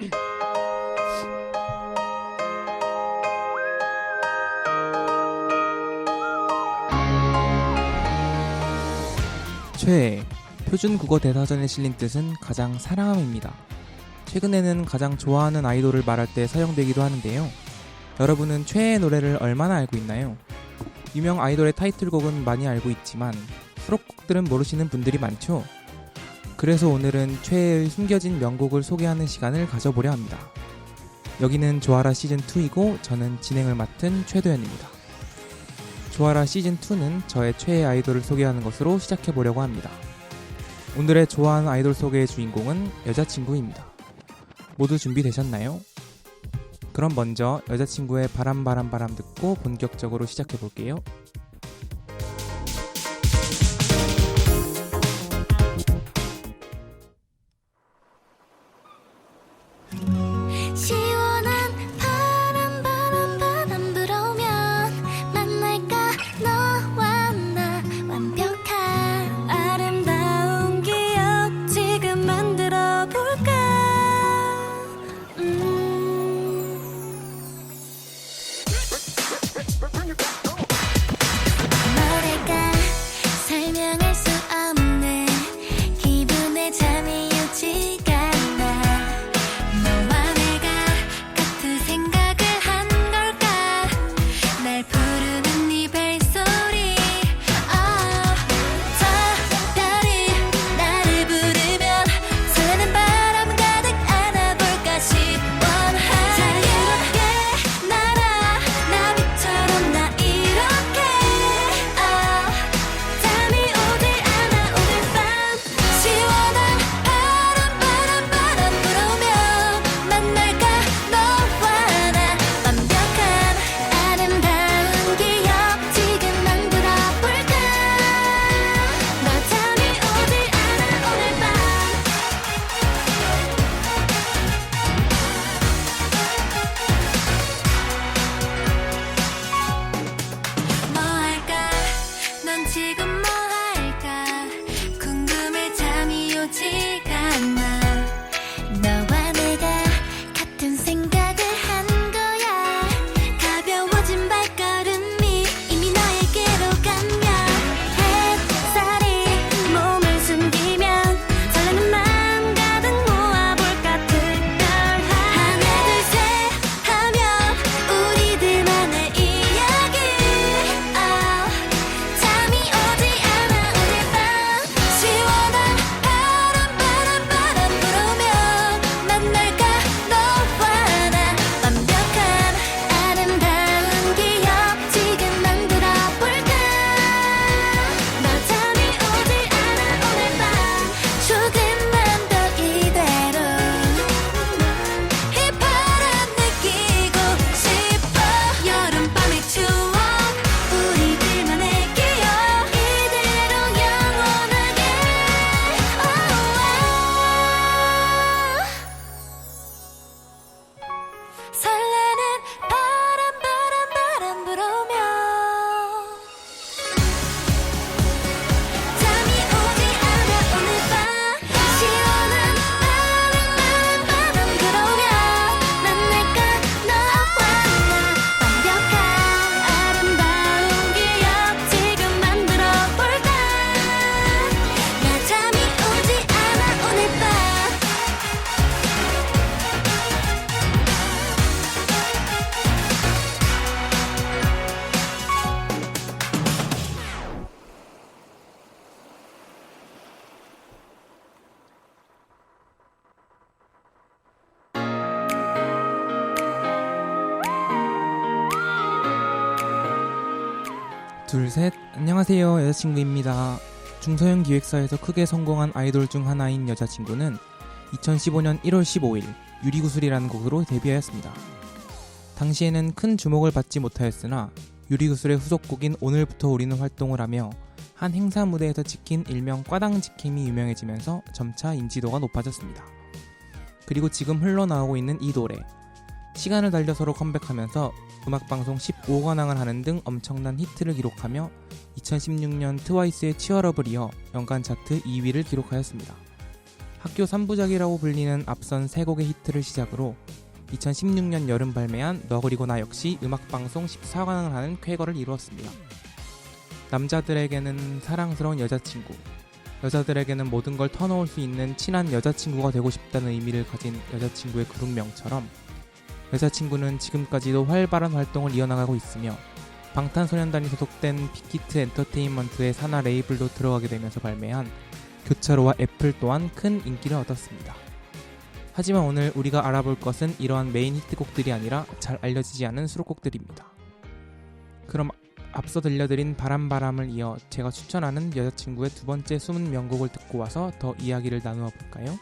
최애 표준 국어 대사전에 실린 뜻은 가장 사랑함입니다. 최근에는 가장 좋아하는 아이돌을 말할 때 사용되기도 하는데요. 여러분은 최애의 노래를 얼마나 알고 있나요? 유명 아이돌의 타이틀곡은 많이 알고 있지만 수록곡들은 모르시는 분들이 많죠. 그래서 오늘은 최애의 숨겨진 명곡을 소개하는 시간을 가져보려 합니다. 여기는 조아라 시즌2이고 저는 진행을 맡은 최도현입니다. 조아라 시즌2는 저의 최애 아이돌을 소개하는 것으로 시작해보려고 합니다. 오늘의 좋아하는 아이돌 소개의 주인공은 여자친구입니다. 모두 준비되셨나요? 그럼 먼저 여자친구의 바람 바람 바람 듣고 본격적으로 시작해볼게요. 셋. 안녕하세요. 여자친구입니다. 중서현 기획사에서 크게 성공한 아이돌 중 하나인 여자친구는 2015년 1월 15일 유리구슬이라는 곡으로 데뷔하였습니다. 당시에는 큰 주목을 받지 못하였으나 유리구슬의 후속곡인 오늘부터 우리는 활동을 하며 한 행사 무대에서 찍힌 일명 꽈당 지킴이 유명해지면서 점차 인지도가 높아졌습니다. 그리고 지금 흘러나오고 있는 이 노래 시간을 달려 서로 컴백하면서 음악방송 15관왕을 하는 등 엄청난 히트를 기록하며 2016년 트와이스의 치얼업을 이어 연간 차트 2위를 기록하였습니다. 학교 3부작이라고 불리는 앞선 세 곡의 히트를 시작으로 2016년 여름 발매한 너 그리고 나 역시 음악방송 14관왕을 하는 쾌거를 이루었습니다. 남자들에게는 사랑스러운 여자친구, 여자들에게는 모든 걸 터놓을 수 있는 친한 여자친구가 되고 싶다는 의미를 가진 여자친구의 그룹명처럼 여자친구는 지금까지도 활발한 활동을 이어나가고 있으며 방탄소년단이 소속된 빅히트 엔터테인먼트의 산하 레이블도 들어가게 되면서 발매한 교차로와 애플 또한 큰 인기를 얻었습니다. 하지만 오늘 우리가 알아볼 것은 이러한 메인 히트곡들이 아니라 잘 알려지지 않은 수록곡들입니다. 그럼 앞서 들려드린 바람바람을 이어 제가 추천하는 여자친구의 두 번째 숨은 명곡을 듣고 와서 더 이야기를 나누어 볼까요?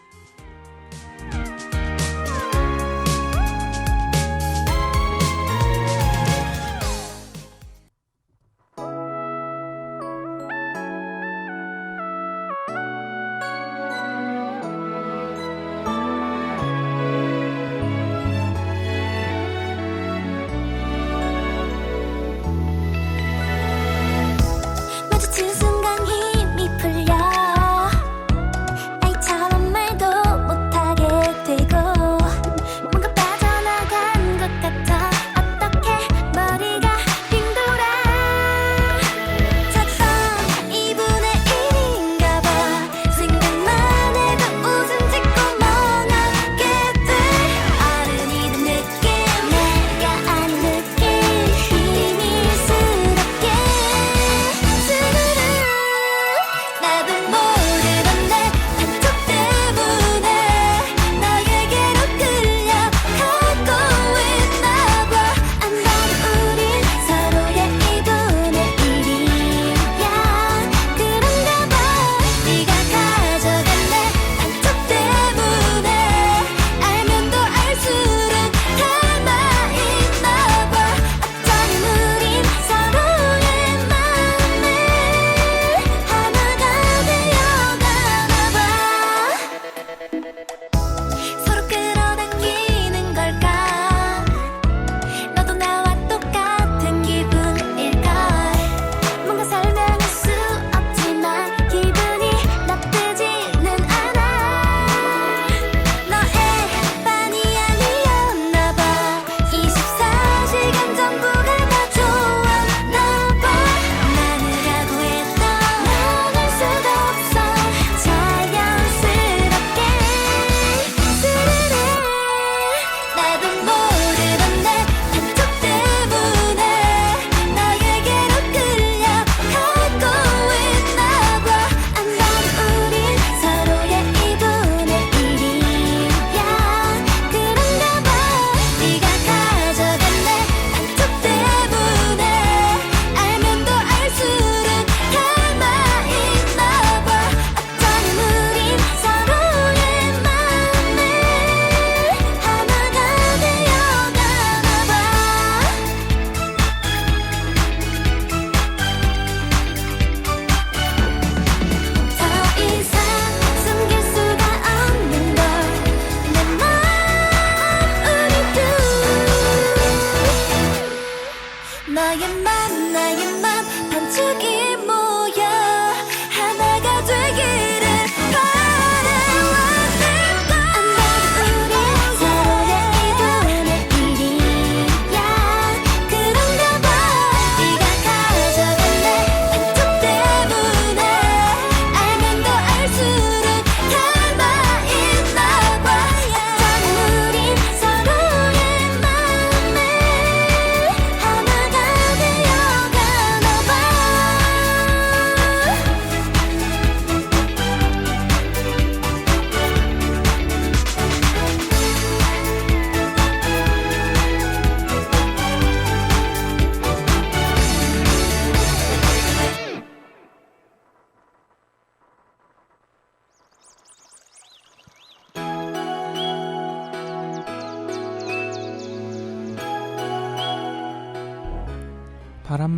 너의 맘 나의 맘. 반쪽이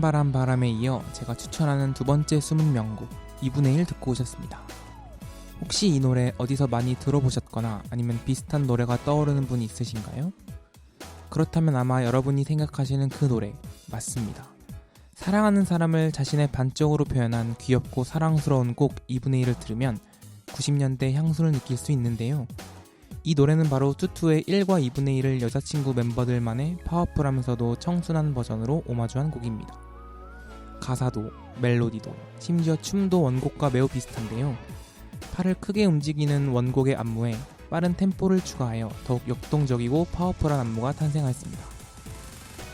바람바람 바람에 이어 제가 추천하는 두 번째 숨은 명곡 2분의 1 듣고 오셨습니다. 혹시 이 노래 어디서 많이 들어보셨거나 아니면 비슷한 노래가 떠오르는 분이 있으신가요? 그렇다면 아마 여러분이 생각하시는 그 노래 맞습니다. 사랑하는 사람을 자신의 반쪽으로 표현한 귀엽고 사랑스러운 곡 2분의 1을 들으면 90년대 향수를 느낄 수 있는데요. 이 노래는 바로 투투의 1과 2분의 1을 여자친구 멤버들만의 파워풀하면서도 청순한 버전으로 오마주한 곡입니다. 가사도 멜로디도 심지어 춤도 원곡과 매우 비슷한데요. 팔을 크게 움직이는 원곡의 안무에 빠른 템포를 추가하여 더욱 역동적이고 파워풀한 안무가 탄생하였습니다.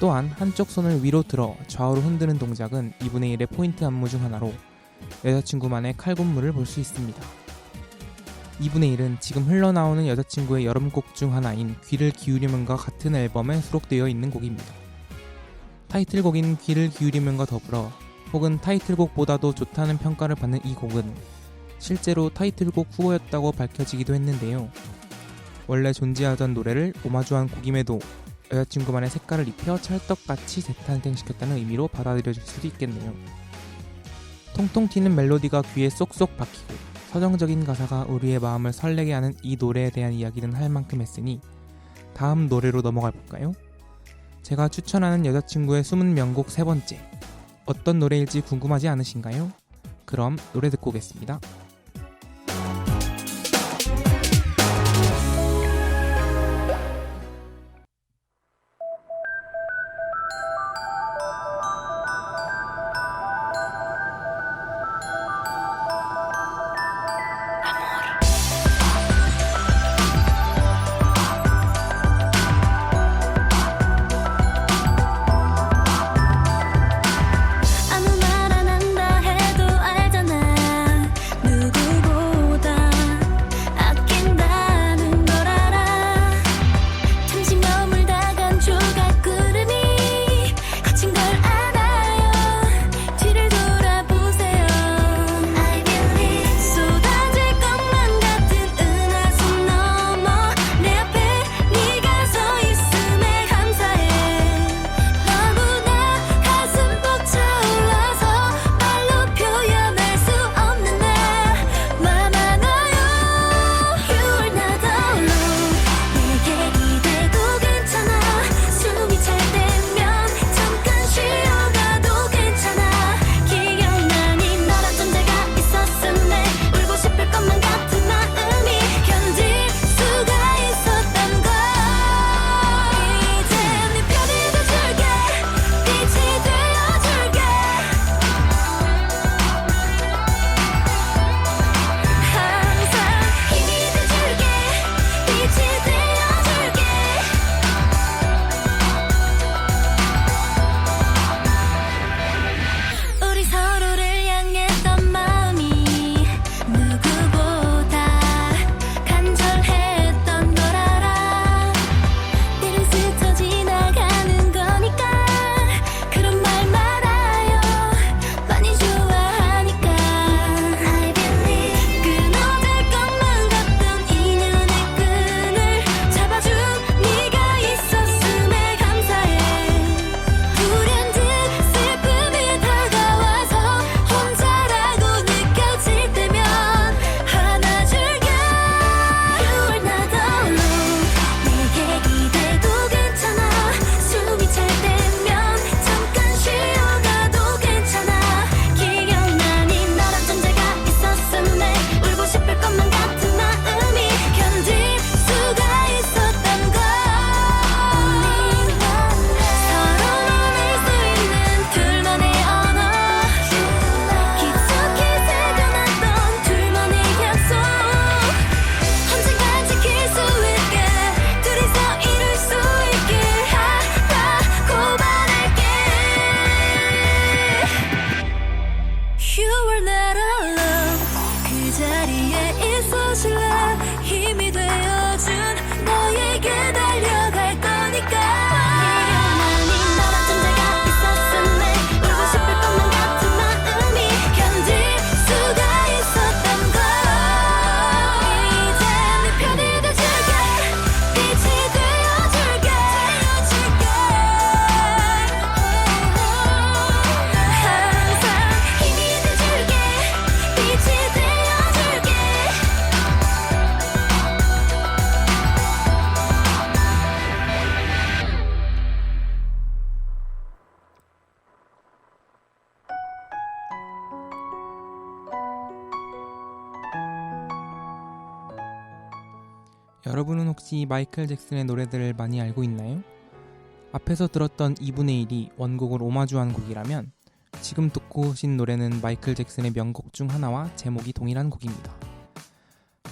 또한 한쪽 손을 위로 들어 좌우로 흔드는 동작은 2분의 1의 포인트 안무 중 하나로 여자친구만의 칼군무를 볼 수 있습니다. 2분의 1은 지금 흘러나오는 여자친구의 여름곡 중 하나인 귀를 기울이면과 같은 앨범에 수록되어 있는 곡입니다. 타이틀곡인 귀를 기울이면과 더불어 혹은 타이틀곡보다도 좋다는 평가를 받는 이 곡은 실제로 타이틀곡 후보였다고 밝혀지기도 했는데요. 원래 존재하던 노래를 오마주한 곡임에도 여자친구만의 색깔을 입혀 찰떡같이 재탄생시켰다는 의미로 받아들여질 수도 있겠네요. 통통 튀는 멜로디가 귀에 쏙쏙 박히고 서정적인 가사가 우리의 마음을 설레게 하는 이 노래에 대한 이야기는 할 만큼 했으니 다음 노래로 넘어가 볼까요? 제가 추천하는 여자친구의 숨은 명곡 세 번째 어떤 노래일지 궁금하지 않으신가요? 그럼 노래 듣고 오겠습니다. 혹시 마이클 잭슨의 노래들을 많이 알고 있나요? 앞에서 들었던 2분의 1이 원곡을 오마주한 곡이라면 지금 듣고 오신 노래는 마이클 잭슨의 명곡 중 하나와 제목이 동일한 곡입니다.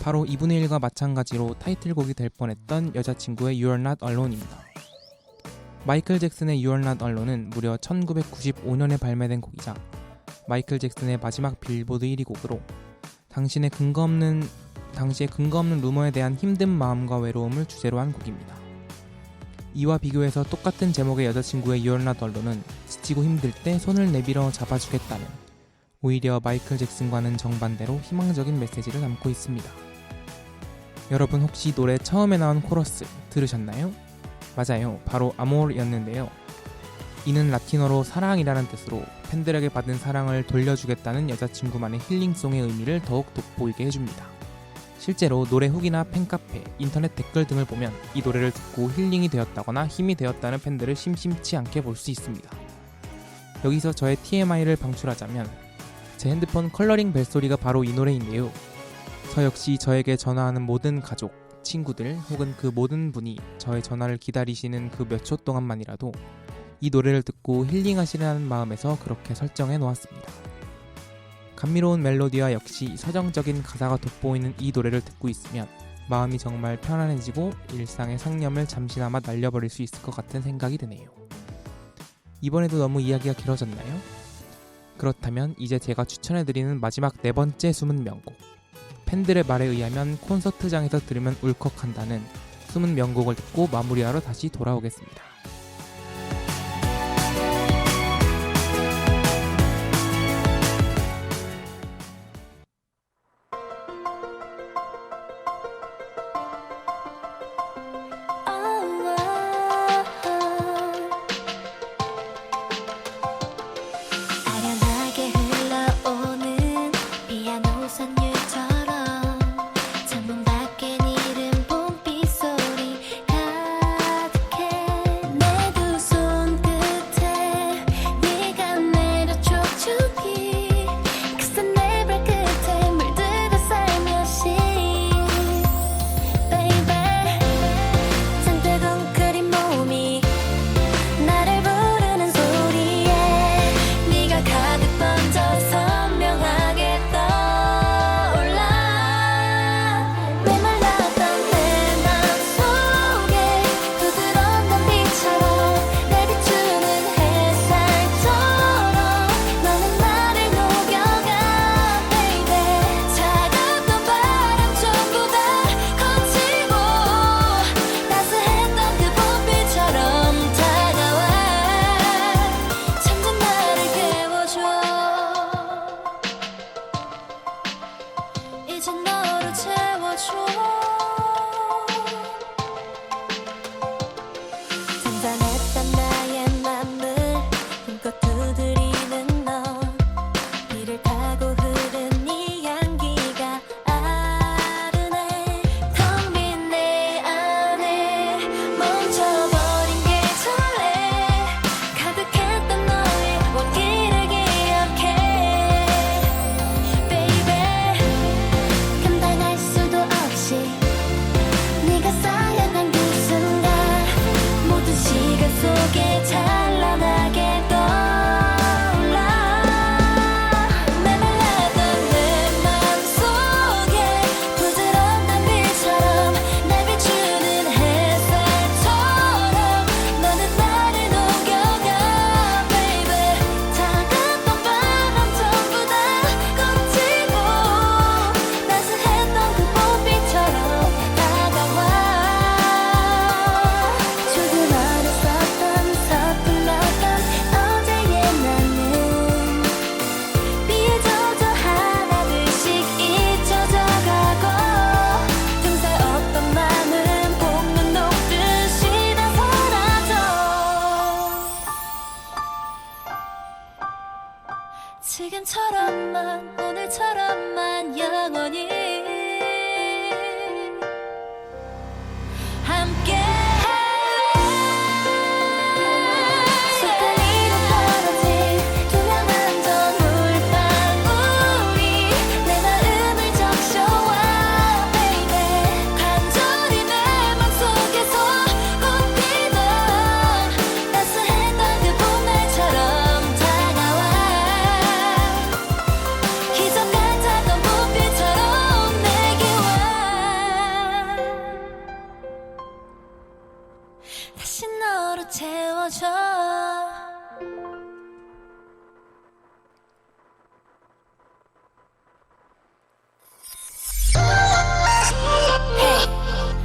바로 2분의 1과 마찬가지로 타이틀곡이 될 뻔했던 여자친구의 You're Not Alone입니다. 마이클 잭슨의 You're Not Alone은 무려 1995년에 발매된 곡이자 마이클 잭슨의 마지막 빌보드 1위 곡으로 당신의 근거 없는 당시의 근거 없는 루머에 대한 힘든 마음과 외로움을 주제로 한 곡입니다. 이와 비교해서 똑같은 제목의 여자친구의 Not Alone은 지치고 힘들 때 손을 내밀어 잡아주겠다는 오히려 마이클 잭슨과는 정반대로 희망적인 메시지를 담고 있습니다. 여러분 혹시 노래 처음에 나온 코러스 들으셨나요? 맞아요. 바로 아모르였는데요. 이는 라틴어로 사랑이라는 뜻으로 팬들에게 받은 사랑을 돌려주겠다는 여자친구만의 힐링송의 의미를 더욱 돋보이게 해줍니다. 실제로 노래 후기나 팬카페, 인터넷 댓글 등을 보면 이 노래를 듣고 힐링이 되었다거나 힘이 되었다는 팬들을 심심치 않게 볼 수 있습니다. 여기서 저의 TMI를 방출하자면 제 핸드폰 컬러링 벨소리가 바로 이 노래인데요. 저 역시 저에게 전화하는 모든 가족, 친구들 혹은 그 모든 분이 저의 전화를 기다리시는 그 몇 초 동안만이라도 이 노래를 듣고 힐링하시라는 마음에서 그렇게 설정해 놓았습니다. 감미로운 멜로디와 역시 서정적인 가사가 돋보이는 이 노래를 듣고 있으면 마음이 정말 편안해지고 일상의 상념을 잠시나마 날려버릴 수 있을 것 같은 생각이 드네요. 이번에도 너무 이야기가 길어졌나요? 그렇다면 이제 제가 추천해드리는 마지막 네 번째 숨은 명곡. 팬들의 말에 의하면 콘서트장에서 들으면 울컥한다는 숨은 명곡을 듣고 마무리하러 다시 돌아오겠습니다.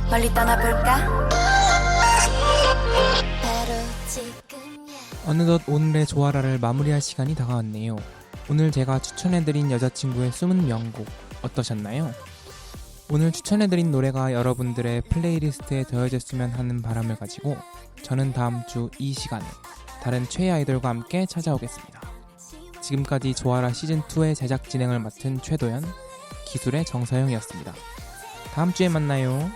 멀리 떠나볼까? 어느덧 오늘의 조아라를 마무리할 시간이 다가왔네요. 오늘 제가 추천해드린 여자친구의 숨은 명곡 어떠셨나요? 오늘 추천해드린 노래가 여러분들의 플레이리스트에 더해졌으면 하는 바람을 가지고 저는 다음 주 이 시간에 다른 최애 아이돌과 함께 찾아오겠습니다. 지금까지 조아라 시즌2의 제작 진행을 맡은 최도연, 기술의 정서영이었습니다. 다음 주에 만나요.